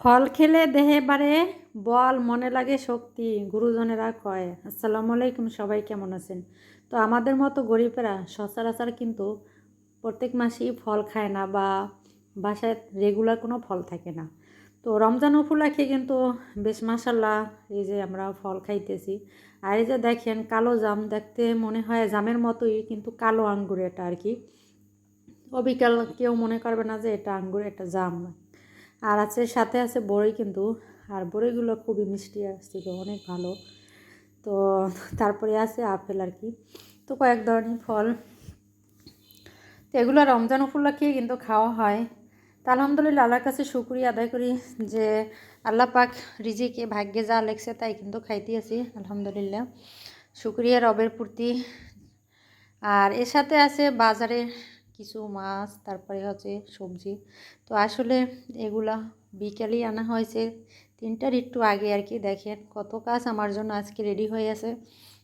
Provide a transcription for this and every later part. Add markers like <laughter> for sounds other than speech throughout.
ফল খেলে দেহে বাড়ে, বল মনে লাগে শক্তি, গুরুজনেরা কয়, আসসালামু আলাইকুম, সবাই কেমন আছেন? তো আমাদের মতো গরিবেরা সচরাচর কিন্তু প্রত্যেক মাসেই ফল খায় না বা বাসায় রেগুলার কোনো ফল থাকে না। তো রমজান উপলক্ষে কিন্তু বেশ মাসাল্লাহ এই যে আমরা ফল খাইতেছি। আর এই যে দেখেন কালো জাম, দেখতে মনে হয় জামের মতোই, কিন্তু কালো আঙ্গুর এটা আর কি। অবিকাল কেউ মনে করবে না যে এটা আঙ্গুর, এটা জাম। আর আছে, সাথে আছে বড়ই কিন্তু, আর বড়ইগুলো খুবই মিষ্টি আসছিল অনেক ভালো। তো তারপরে আছে আপেল আর কি। তো কয়েক ধরনের ফল। তো এগুলো রমজান উপলক্ষে কিন্তু খাওয়া হয়। তা আলহামদুলিল্লাহ আল্লাহর কাছে শুক্রিয়া আদায় করি যে আল্লাহ পাক রিজিকে, ভাগ্যে যা লেগছে তাই কিন্তু খাইতে আছি আলহামদুলিল্লাহ। শুক্রিয়া রবের প্রতি। আর এর সাথে আছে বাজারে কিছু মাছ, তারপরে হচ্ছে সবজি। তো আসলে এগুলা বিকেলেই আনা হয়েছে। তিনটার একটু আগে আর কি দেখেন কত কাজ আমার জন্য আজকে রেডি হয়ে আছে।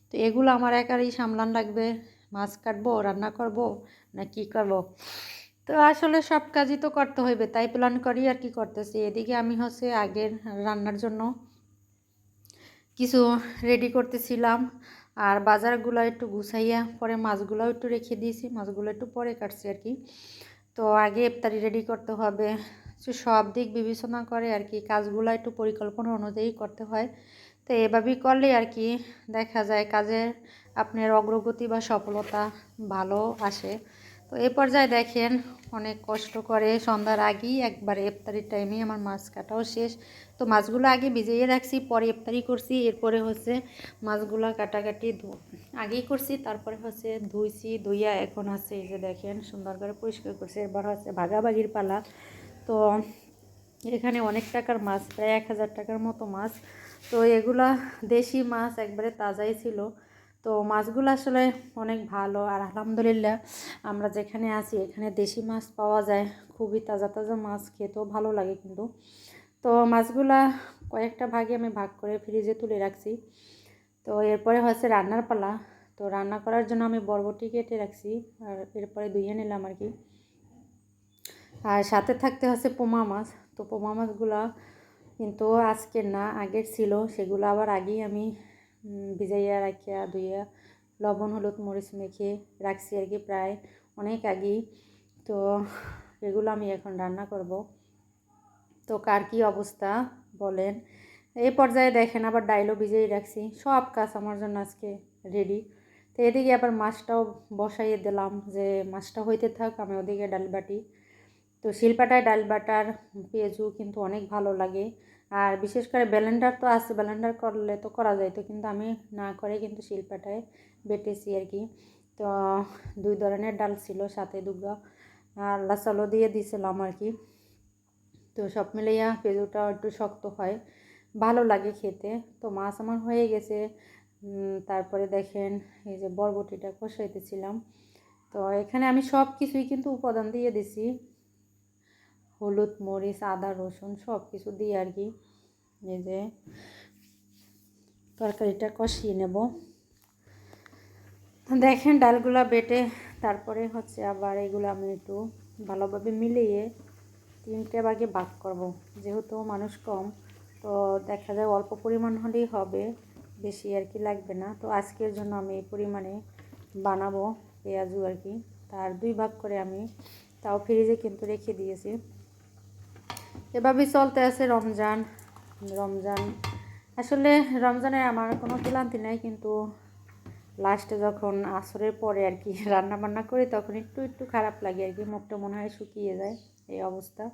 তো এগুলো আমার একারই সামলান লাগবে। মাছ কাটবো, রান্না করব, না কি করব? তো আসলে সব কাজই তো করতে হইবে, তাই প্ল্যান করি আর কি করতেছি। এদিকে আমি হচ্ছে আগের রান্নার জন্য কিছু রেডি করতেছিলাম। আর বাজারগুলো একটু গুছাইয়া পরে মাছগুলোও একটু রেখে দিয়েছি, মাছগুলো একটু পরে কাটছি আর কি। তো আগে ইফতারি রেডি করতে হবে। সব দিক বিবেচনা করে আর কি, কাজগুলো একটু পরিকল্পনা অনুযায়ী করতে হয়। তো এভাবেই করলে আর কি, দেখা যায় কাজের আপনার অগ্রগতি বা সফলতা ভালো আসে। তো এই পর্যায়ে দেখেন অনেক কষ্ট করে সন্ধ্যার আগেই একবারে ইফতারির টাইমে আমার মাছ কাটাও শেষ। তো মাছগুলো আগে ভিজিয়ে রাখছি, পরে ইফতারি করছি, এরপরে হচ্ছে মাছগুলো কাটাকাটি আগেই করছি, তারপরে হচ্ছে ধুইছি, ধুইয়া এখন হচ্ছে এই যে দেখেন সুন্দর করে পরিষ্কার করছি। এবার হচ্ছে ভাগাভাগির পালা। তো এখানে অনেক টাকার মাছ, প্রায় এক হাজার টাকার মতো মাছ। তো এগুলা দেশি মাছ একবারে তাজাই ছিল। তো মাছগুলো আসলে অনেক ভালো। আর আলহামদুলিল্লাহ আমরা যেখানে আছি, এখানে দেশি মাছ পাওয়া যায়। খুবই তাজা তাজা মাছ, খেতেও ভালো লাগে কিন্তু। তো মাছগুলা কয়েকটা ভাগে আমি ভাগ করে ফ্রিজে তুলে রাখছি। তো এরপরে হচ্ছে রান্নার পালা। তো রান্না করার জন্য আমি বরবটি কেটে রাখছি আর এরপরে ধুয়ে নিলাম আর কি। আর সাথে থাকতে হচ্ছে পোমা মাছ। তো পোমা মাছগুলো কিন্তু আজকের না, আগের ছিল। সেগুলো আবার আগেই আমি ভিজাইয়া রাখিয়া ধুইয়া লবণ, হলুদ, মরিচ মেখে রাখছি আর কি প্রায় অনেক আগেই। তো এগুলো আমি এখন রান্না করব। তো কার কী অবস্থা বলেন। এই পর্যায়ে দেখেন আবার ডাইলও ভিজেই রাখছি। সব কাজ আমার জন্য আজকে রেডি তো এদিকে আবার মাছটাও বসাইয়ে দিলাম যে মাছটা হইতে থাক, আমি ওদিকে ডাল বাটি তো শিলপাটায় ডাল বাটার পেঁয়াজু কিন্তু অনেক ভালো লাগে। আর বিশেষ করে ব্যালেন্ডার তো আছে, ব্যালেন্ডার করলে তো করা যায়। তো কিন্তু আমি না করে কিন্তু শিলপাটায় বেটেছি আর কি। তো দুই ধরনের ডাল ছিল, সাথে দুগা আল্লাহ চালও দিয়ে দিয়েছিলাম আর কি। তো সব মিলিয়া পেঁজুটাও একটু শক্ত হয়, ভালো লাগে খেতে। তো মাছ আমার হয়ে গেছে। তারপরে দেখেন এই যে বরবটিটা কষাইতেছিলাম। তো এখানে আমি সব কিছুই কিন্তু উপাদান দিয়ে দিছি। হলুদ, মরিচ, আদা, রসুন সব কিছু দিয়ে আর কি এই যে তরকারিটা কষিয়ে নেব। দেখেন ডালগুলা বেটে তারপরে হচ্ছে আবার এগুলো আমি একটু ভালোভাবে মিলিয়ে তিনটে ভাগে ভাগ করব। যেহেতু মানুষ কম, তো দেখা যায় অল্প পরিমাণ হলেই হবে, বেশি আর কি লাগবে না। তো আজকের জন্য আমি এই পরিমাণে বানাবো পেঁয়াজু আর কি। তার দুই ভাগ করে আমি তাও ফ্রিজে কিন্তু রেখে দিয়েছি। এভাবেই চলতে আছে রমজান। রমজান। আসলে রমজানে আমার কোনো ক্লান্তি নাই, কিন্তু লাস্টে যখন আসরের পরে আর কি <laughs> রান্না বান্না করি, তখন একটু একটু খারাপ লাগে আর কি, মুখটা মনে হয় শুকিয়ে যায় এই অবস্থা।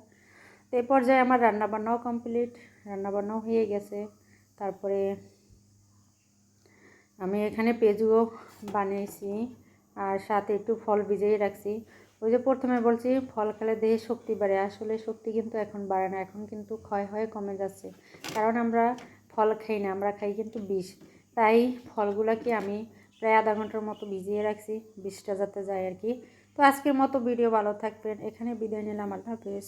তো এই পর্যায়ে আমার রান্নাবান্নাও কমপ্লিট রান্নাবান্নাও হয়ে গেছে। তারপরে আমি এখানে পেঁজুও বানিয়েছি, আর সাথে একটু ফল ভিজিয়ে রাখছি। ওই যে প্রথমে বলছি, ফল খেলে দেহে শক্তি বাড়ে। আসলে শক্তি কিন্তু এখন বাড়ে না, এখন কিন্তু ক্ষয় হয়ে, কমে যাচ্ছে। কারণ আমরা ফল খাই না, আমরা খাই কিন্তু বিষ। তাই ফলগুলোকে আমি প্রায় আধা ঘণ্টার মতো ভিজিয়ে রাখছি, বিষটা যাতে যায় আর কি। তো আজকের মতো ভিডিও ভালো থাকবেন। এখানে বিদায় নিলাম, আল্লাহ হাফেজ।